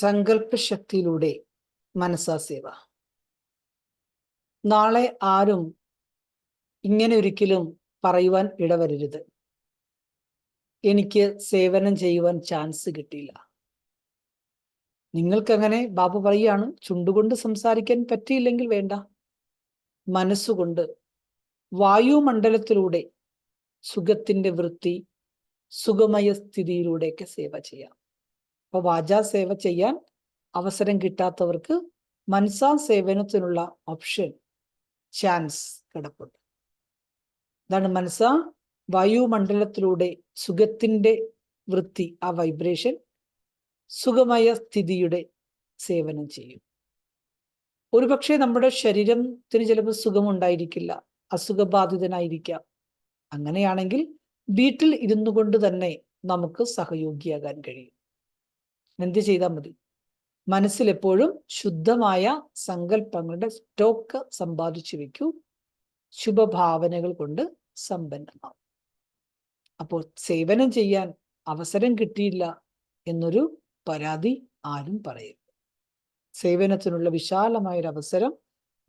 സങ്കല്പശക്തിയിലൂടെ മനസ്സാ സേവ. നാളെ ആരും ഇങ്ങനെ ഒരിക്കലും പറയുവാൻ ഇടവരരുത്. എനിക്ക് സേവനം ചെയ്യുവാൻ ചാൻസ് കിട്ടിയില്ല. നിങ്ങൾക്കങ്ങനെ ബാബു പറയുകയാണ് ചുണ്ടുകൊണ്ട് സംസാരിക്കാൻ പറ്റിയില്ലെങ്കിൽ വേണ്ട. മനസ്സുകൊണ്ട് വായുമണ്ഡലത്തിലൂടെ സുഖത്തിന്റെ വൃത്തി സുഖമയ സ്ഥിതിയിലൂടെയൊക്കെ സേവ ചെയ്യാം. അപ്പൊ വാചാ സേവ ചെയ്യാൻ അവസരം കിട്ടാത്തവർക്ക് മനസാ സേവനത്തിനുള്ള ഓപ്ഷൻ ചാൻസ് കിടപ്പുണ്ട്. അതാണ് മനസ്സ വായുമണ്ഡലത്തിലൂടെ സുഖത്തിന്റെ വൃത്തി ആ വൈബ്രേഷൻ സുഖമായ സ്ഥിതിയുടെ സേവനം ചെയ്യും. ഒരുപക്ഷെ നമ്മുടെ ശരീരത്തിന് ചിലപ്പോൾ സുഖമുണ്ടായിരിക്കില്ല അസുഖബാധിതനായിരിക്കാം. അങ്ങനെയാണെങ്കിൽ വീട്ടിൽ ഇരുന്നു കൊണ്ട് തന്നെ നമുക്ക് സഹയോഗിയാകാൻ കഴിയും. എന്ത് ചെയ്താൽ മതി? മനസ്സിലെപ്പോഴും ശുദ്ധമായ സങ്കല്പങ്ങളുടെ സ്റ്റോക്ക് സമ്പാദിച്ചു വെക്കൂ. ശുഭഭാവനകൾ കൊണ്ട് സമ്പന്നമാവും. അപ്പോൾ സേവനം ചെയ്യാൻ അവസരം കിട്ടിയില്ല എന്നൊരു പരാതി ആരും പറയരുത്. സേവനത്തിനുള്ള വിശാലമായൊരു അവസരം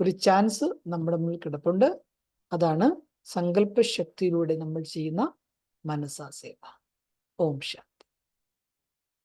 ഒരു ചാൻസ് നമ്മുടെ മുന്നിൽ കിടപ്പുണ്ട്. അതാണ് സങ്കല്പശക്തിയിലൂടെ നമ്മൾ ചെയ്യുന്ന മനസ്സാ സേവ. ഓം ശാന്തി.